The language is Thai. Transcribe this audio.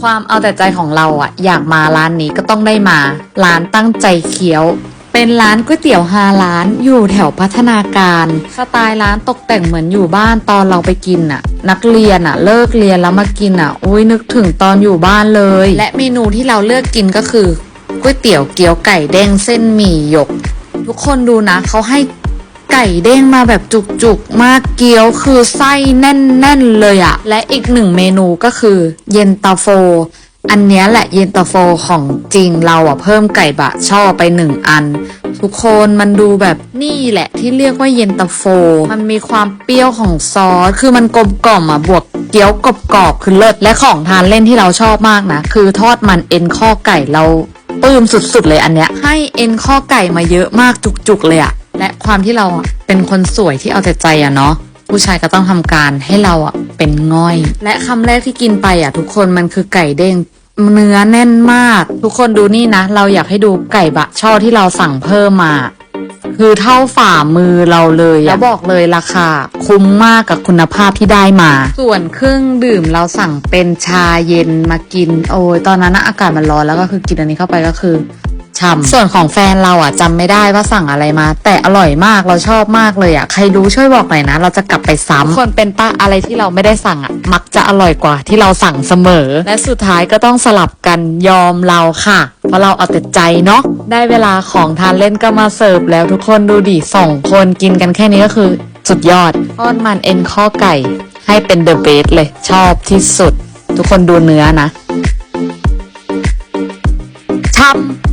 ความเอาแต่ใจของเราอะอยากมาร้านนี้ก็ต้องได้มา ร้านตั้งใจเคี้ยว เป็นร้านก๋วยเตี๋ยวฮาร้านอยู่แถวพัฒนาการสไตล์ร้านตกแต่งเหมือนอยู่บ้านตอนเราไปกินอะนักเรียนอะเลิกเรียนแล้วมากินอะอุ้ยนึกถึงตอนอยู่บ้านเลย และเมนูที่เราเลือกกินก็คือก๋วยเตี๋ยวเกี๊ยวไก่เด้งเส้นหมี่หยก ทุกคนดูนะเขาให้ ไก่เด้งมาแบบจุกๆ มากเกี๊ยวคือไส้แน่นๆเลยอะและอีกหนึ่งเมนูก็คือเย็นตาโฟ อันนี้แหละเย็นตาโฟของจริงเราอะเพิ่มไก่บะช่อไปหนึ่งอัน ทุกคนมันดูแบบนี่แหละที่เรียกว่าเย็นตาโฟ มันมีความเปรี้ยวของซอสคือมันกลมกล่อมอะบวกเกี๊ยวกรอบๆคือเลิศและของทานเล่นที่เราชอบมากนะ คือทอดมันเอ็นข้อไก่เราปื้มสุดๆเลยอันเนี้ยให้เอ็นข้อไก่มาเยอะมากจุกๆเลยอะ และความที่เราอะเป็นคนสวยที่เอาแต่ใจอะเนาะผู้ชายก็ต้องทำการให้เราอะเป็นง่อย และคำแรกที่กินไปอะ ทุกคนมันคือไก่เด้งเนื้อแน่นมาก ทุกคนดูนี่นะ เราอยากให้ดูไก่บะช่อที่เราสั่งเพิ่มมา คือเท่าฝ่ามือเราเลยแล้วบอกเลยราคาคุ้มมากกับคุณภาพที่ได้มา ส่วนเครื่องดื่มเราสั่งเป็นชาเย็นมากิน โอ้ยตอนนั้นอากาศมันร้อนแล้วก็คือกินอันนี้เข้าไปก็คือ ช่ำส่วนของแฟนเราอะจำไม่ได้ว่าสั่งอะไรมา แต่อร่อยมากเราชอบมากเลยอะใครรู้ช่วยบอกหน่อยนะ เราจะกลับไปซ้ำคนเป็นป้าอะไรที่เราไม่ได้สั่งอะมักจะอร่อยกว่าที่เราสั่งเสมอ และสุดท้ายก็ต้องสลับกันยอมเราค่ะ เพราะเราเอาแต่ใจเนาะได้เวลาของทานเล่นก็มาเสิร์ฟแล้วทุกคนดูดิสองคนกินกันแค่นี้ก็คือสุดยอดทอดมันเอ็นข้อไก่ ให้เป็นเดอะเบสเลยชอบที่สุด ทุกคนดูเนื้อนะช่ำ